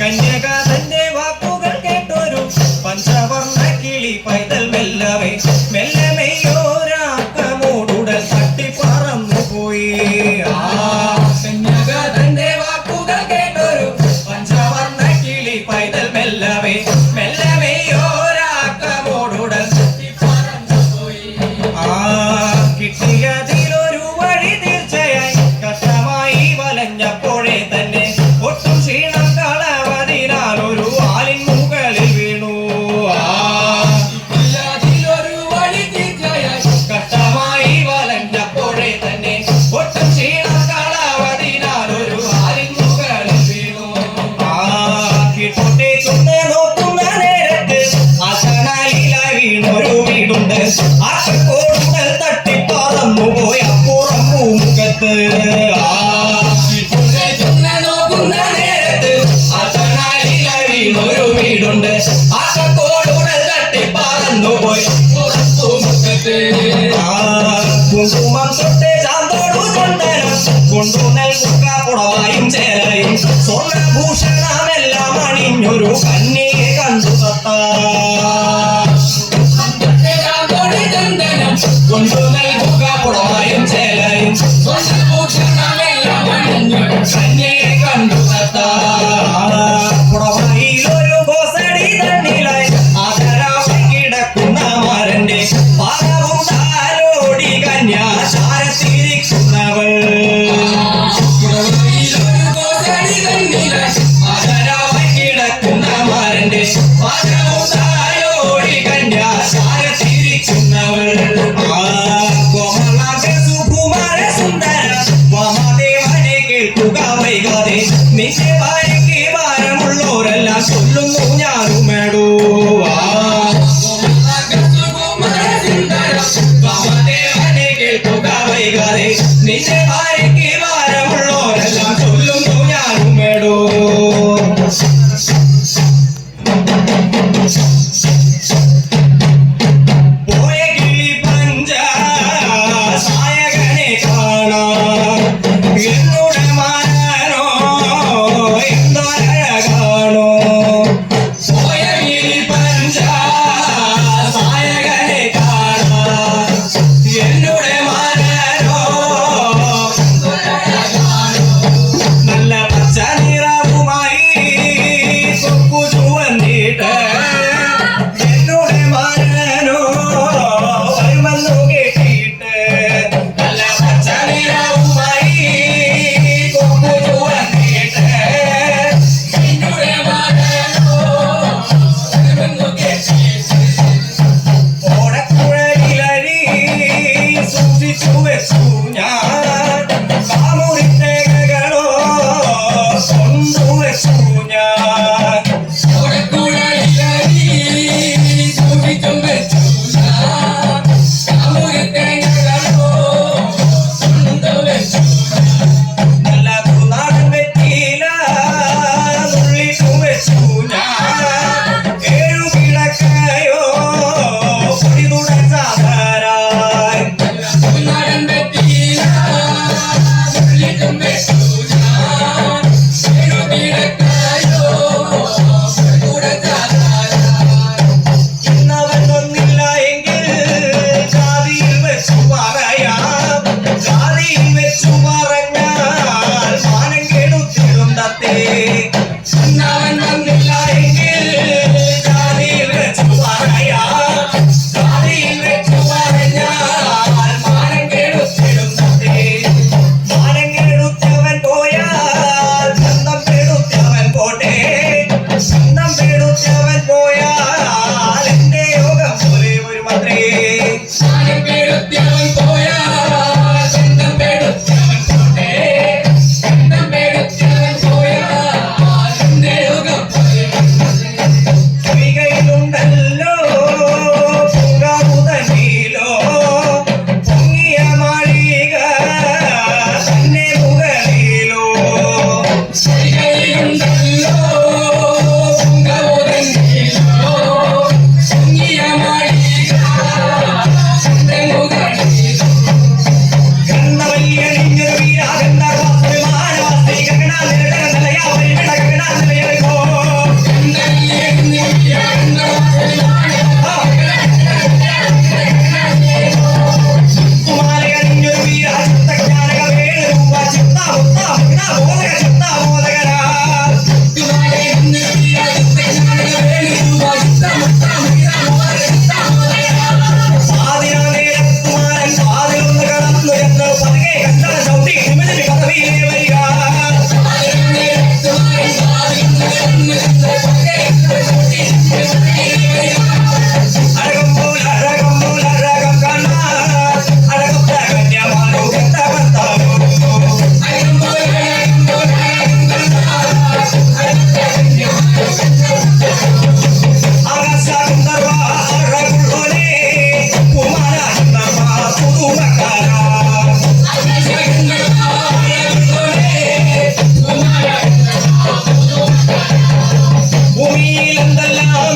కన్యగా കൊണ്ട് ആശത്തോടുകൂടെ തട്ടി പറന്നു പോയി. കുങ്കുമം തൊട്ട് ചാന്തോടു ചന്ദനം. കൊണ്ടുനൽ കുക്ക പുടവായും ചേലയും. സ്വർണഭൂഷണമെല്ലാം അണിഞ്ഞൊരു കന്യയെ കണ്ടു തത്താ കൊണ്ടുനൽ കുക്ക പുടവായും ചേലയും. സ്വർണഭൂഷണമെല്ലാം That's it.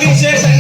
He